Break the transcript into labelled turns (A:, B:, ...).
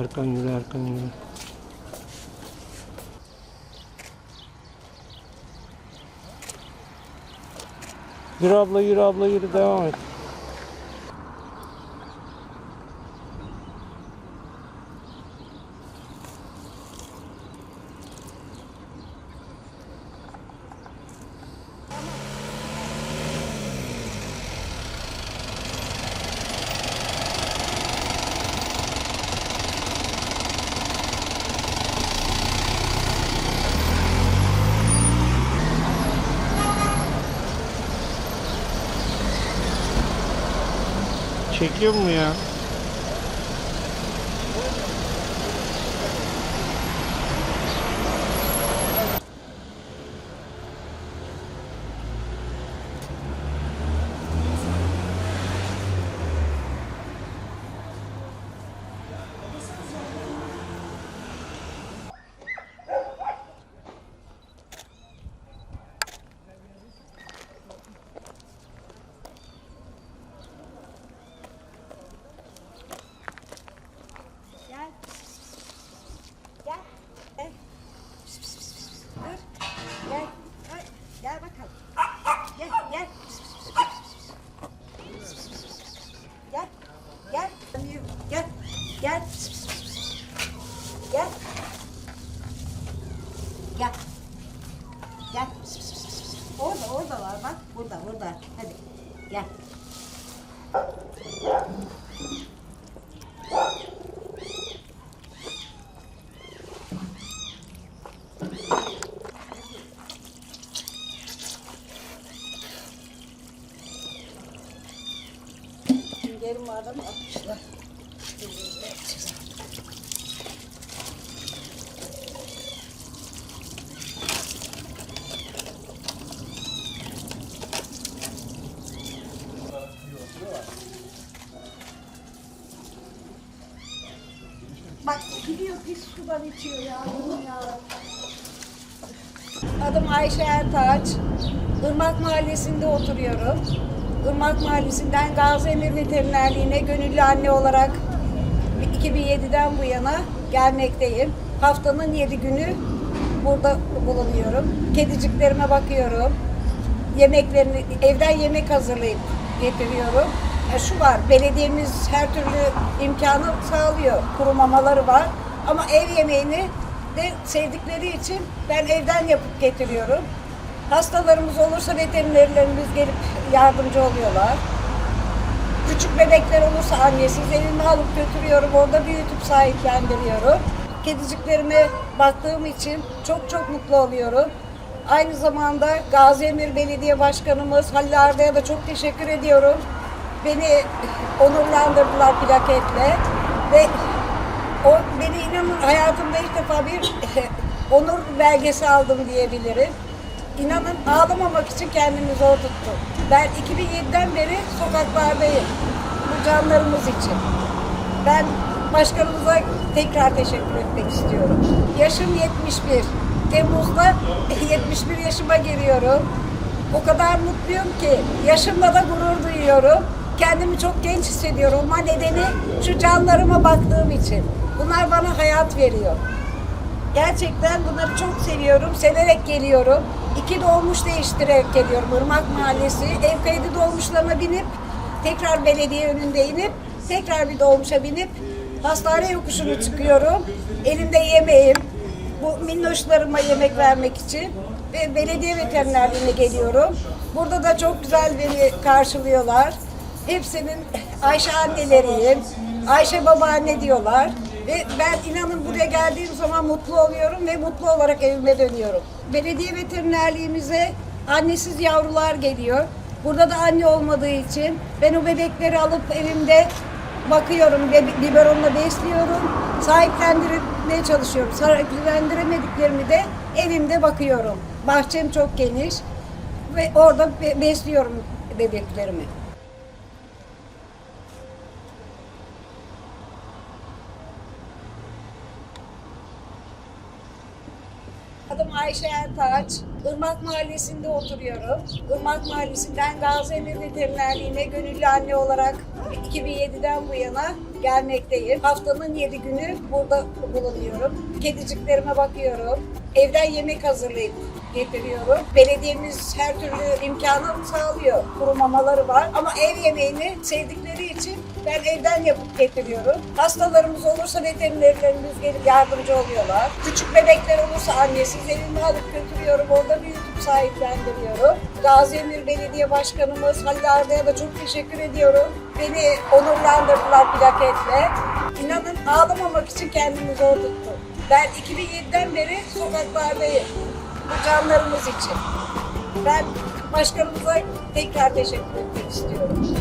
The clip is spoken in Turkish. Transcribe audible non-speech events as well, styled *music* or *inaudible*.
A: Erkan yürü Erkan yürü. Yürü abla yürü abla yürü devam et. Çekiyor mu ya?
B: Gel. Gel. Eh. Pis, pis, pis, pis. Dur. Gel. Ay, Gel bakalım. Gel, gel. Pis, pis, pis, pis, pis. Pis, pis, pis, pis, pis. Gel. Gel. Gel. Gel. Pis, pis, pis, pis. Gel. Gel. Gel. Pis, pis, pis, pis, pis. Orada, orada var bak. Burada, burada. Hadi. Gel. Süngerim vardı mı atmışlar. Bak gidiyor pis sudan içiyor ya. Adım Ayşe Ertaç. Irmak Mahallesi'nde oturuyorum. Irmak Mahallesi'nden Gazi Emir Veterinerliğine gönüllü anne olarak 2007'den bu yana gelmekteyim. Haftanın 7 günü burada bulunuyorum. Kediciklerime bakıyorum. Yemeklerini, evden yemek hazırlayıp getiriyorum. Ya şu var, belediyemiz her türlü imkanı sağlıyor. Kuru mamaları var. Ama ev yemeğini de sevdikleri için ben evden yapıp getiriyorum. Hastalarımız olursa veterinerlerimiz gelip yardımcı oluyorlar. Küçük bebekler olursa annesiz elime alıp götürüyorum. Orada büyütüp sahiplendiriyorum. Kediciklerime baktığım için çok çok mutlu oluyorum. Aynı zamanda Gazi Emir Belediye Başkanımız Halil Arda'ya da çok teşekkür ediyorum. Beni onurlandırdılar plaketle ve o beni inanın hayatımda ilk defa bir *laughs* onur belgesi aldım diyebilirim. İnanın ağlamamak için kendimi zor tuttum. Ben 2007'den beri sokaklardayım. Bu canlarımız için. Ben başkanımıza tekrar teşekkür etmek istiyorum. Yaşım 71. Temmuz'da *laughs* 71 yaşıma giriyorum. O kadar mutluyum ki yaşımla da gurur duyuyorum. Kendimi çok genç hissediyorum ama nedeni şu canlarıma baktığım için. Bunlar bana hayat veriyor. Gerçekten bunları çok seviyorum. Severek geliyorum. İki dolmuş değiştirerek geliyorum. Irmak Mahallesi. Ev kaydı dolmuşlarına binip tekrar belediye önünde inip tekrar bir dolmuşa binip hastane yokuşunu çıkıyorum. Elimde yemeğim. Bu minnoşlarıma yemek vermek için ve belediye veterinerliğine geliyorum. Burada da çok güzel beni karşılıyorlar. Hepsinin Ayşe anneleriyim. Ayşe babaanne diyorlar. Ve ben inanın buraya geldiğim zaman mutlu oluyorum ve mutlu olarak evime dönüyorum. Belediye veterinerliğimize annesiz yavrular geliyor. Burada da anne olmadığı için ben o bebekleri alıp evimde bakıyorum ve biberonla besliyorum. Sahiplendirmeye çalışıyorum. Sahiplendiremediklerimi de evimde bakıyorum. Bahçem çok geniş ve orada be- besliyorum bebeklerimi. Adım Ayşe Ertaç. Irmak Mahallesi'nde oturuyorum. Irmak Mahallesi'nden Gazi Emir Veterinerliğine gönüllü anne olarak 2007'den bu yana gelmekteyim. Haftanın 7 günü burada bulunuyorum. Kediciklerime bakıyorum. Evden yemek hazırlayıp getiriyorum. Belediyemiz her türlü imkanı sağlıyor. Kuru mamaları var. Ama ev yemeğini sevdikleri için ben evden yapıp getiriyorum. Hastalarımız olursa veterinerlerimiz gelip yardımcı oluyorlar. Küçük bebekler olursa annesiz evime alıp götürüyorum. Orada büyütüp sahiplendiriyorum. Gazi Emir Belediye Başkanımız Halil Arda'ya da çok teşekkür ediyorum. Beni onurlandırdılar plaketle. İnanın ağlamamak için kendimi zor tuttum. Ben 2007'den beri sokaklardayım. Bu canlarımız için. Ben başkanımıza tekrar teşekkür etmek istiyorum.